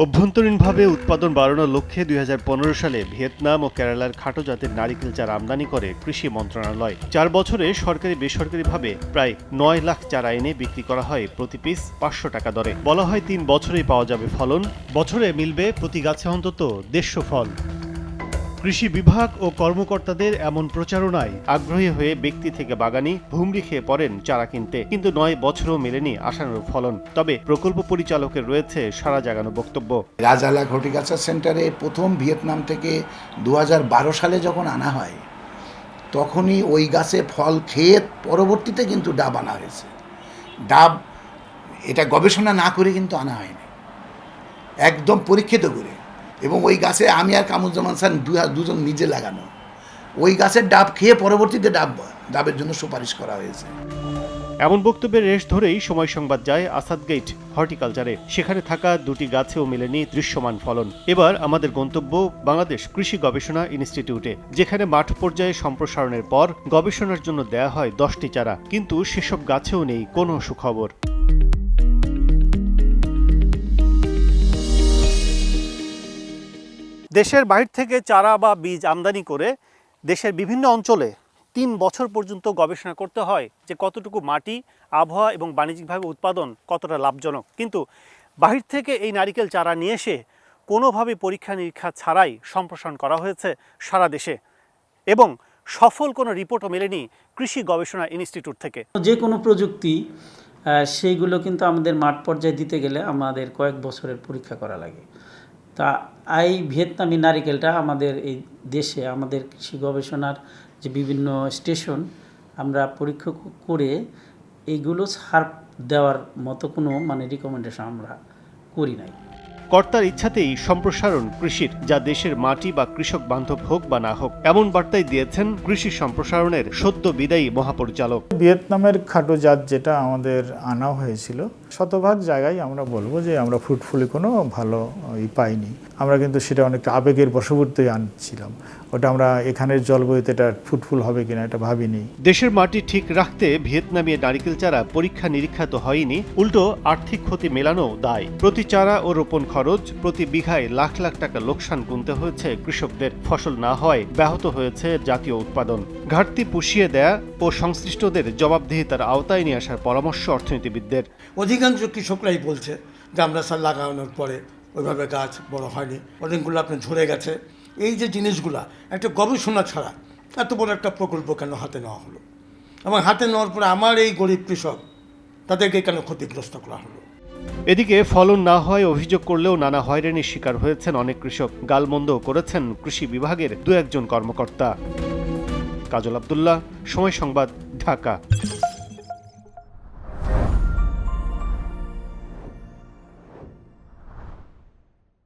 অভ্যন্তরীণভাবে উৎপাদন বাড়ানোর লক্ষ্যে দুই হাজার পনেরো সালে ভিয়েতনাম ও কেরালার খাটো জাতের নারিকেল চারা আমদানি করে কৃষি মন্ত্রণালয়। চার বছরে সরকারি বেসরকারিভাবে প্রায় নয় লাখ চারা এনে বিক্রি করা হয় প্রতি পিস পাঁচশো টাকা দরে। বলা হয় তিন বছরেই পাওয়া যাবে ফলন। বছরে মিলবে প্রতি গাছে অন্তত দেড়শো ফল। কৃষি বিভাগ ও কর্মকর্তাদের এমন প্রচারণায় আগ্রহী হয়ে ব্যক্তি থেকে বাগানি ভুমড়ি খেয়ে পড়েন চারা কিনতে। কিন্তু নয় বছরও মেলেনি আশানুরূপ ফলন। তবে প্রকল্প পরিচালকের রয়েছে সারা জাগানো বক্তব্য। রাজালা হর্টিকালচার সেন্টারে প্রথম ভিয়েতনাম থেকে দু হাজার বারো সালে যখন আনা হয়, তখনই ওই গাছে ফল খেয়ে পরবর্তীতে কিন্তু ডাব আনা হয়েছে। ডাব, এটা গবেষণা না করে কিন্তু আনা হয়নি। একদম পরীক্ষিত করে। এবং ওই গাছে আমি আর কামুজ্জামান স্যার দুজন নিজে লাগানো। ওই গাছের ডাব খেয়ে পরবর্তীতে ডাব ডাবের জন্য সুপারিশ করা হয়েছে। এমন বক্তব্যের রেশ ধরেই সময় সংবাদ যায় আসাদ গেট হর্টিকালচারে। সেখানে থাকা দুটি গাছেও মেলেনি দৃশ্যমান ফলন। এবার আমাদের গন্তব্য বাংলাদেশ কৃষি গবেষণা ইনস্টিটিউটে, যেখানে মাঠ পর্যায়ে সম্প্রসারণের পর গবেষণার জন্য দেয়া হয় দশটি চারা। কিন্তু সেসব গাছেও নেই কোনো সুখবর। দেশের বাইরে থেকে চারা বা বীজ আমদানি করে দেশের বিভিন্ন অঞ্চলে তিন বছর পর্যন্ত গবেষণা করতে হয় যে কতটুকু মাটি, আবহাওয়া এবং বাণিজ্যিকভাবে উৎপাদন কতটা লাভজনক। কিন্তু বাহির থেকে এই নারিকেল চারা নিয়ে এসে কোনোভাবে পরীক্ষা নিরীক্ষা ছাড়াই সম্প্রসারণ করা হয়েছে সারা দেশে এবং সফল কোনো রিপোর্টও মেলেনি কৃষি গবেষণা ইনস্টিটিউট থেকে। যে কোনো প্রযুক্তি সেইগুলো কিন্তু আমাদের মাঠ পর্যায়ে দিতে গেলে আমাদের কয়েক বছরের পরীক্ষা করা লাগে। তা এই ভিয়েতনামি নারিকেলটা আমাদের এই দেশে, আমাদের কৃষি গবেষণার যে বিভিন্ন স্টেশন, আমরা পরীক্ষা করে এইগুলো সার দেওয়ার মতো কোনো মানে রিকমেন্ডেশন আমরা করি নাই। কর্তার ইচ্ছাতেই সম্প্রসারণ কৃষির, যা দেশের মাটি বা কৃষক বান্ধব হোক বা না হোক, এমন বার্তাই দিয়েছেন কৃষি সম্প্রসারণের সদ্য বিদায়ী মহাপরিচালক। ভিয়েতনামের খাটো জাত যেটা আমাদের আনা হয়েছিল, শতভাগ জায়গায় আমরা বলব যে আমরা ফ্রুটফুলি কোনো ভালো পাইনি। আমরা কিন্তু সেটা অনেকটা আবেগের বশবর্তী আনছিলাম। ওটা আমরা এখানের জলবায়ুতে এটা ফুটফুল হবে কিনা এটা ভাবিনি। দেশের মাটি ঠিক রাখতে ভিয়েতনামি নারিকেল চারা পরীক্ষা নিরীক্ষা তো হয়নি উল্টো আর্থিক ক্ষতি মেলানো দায়। প্রতি চারা ও রোপণ খরচ প্রতি বিঘায় লাখ লাখ টাকা লোকসান গুনতে হয়েছে কৃষকদের ফসল না হয় ব্যাহত হয়েছে জাতীয় উৎপাদন। ঘাটতি পুষিয়ে দেয়া ও সংশ্লিষ্টদের জবাবদিহিতার আওতায় নিয়ে আসার পরামর্শ অর্থনীতিবিদদের। অধিকাংশ কৃষকরাই বলছে যে আমরা সার লাগানোর পরে ওইভাবে গাছ বড় হয়নি, অনেকগুলো আপনার ঝরে গেছে। এই যে জিনিসগুলা, একটা গবেষণা ছাড়া এত বড় একটা প্রকল্প কেন হাতে নেওয়া হলো? এবং হাতে নেওয়ার পরে আমার এই গরিব কৃষক, তাদেরকে কেন ক্ষতিগ্রস্ত করা হলো? এদিকে ফলন না হয় অভিযোগ করলেও নানা হয়রানির শিকার হয়েছেন অনেক কৃষক। গালমন্দও করেছেন কৃষি বিভাগের দু একজন কর্মকর্তা। কাজল আবদুল্লাহ, সময় সংবাদ, ঢাকা।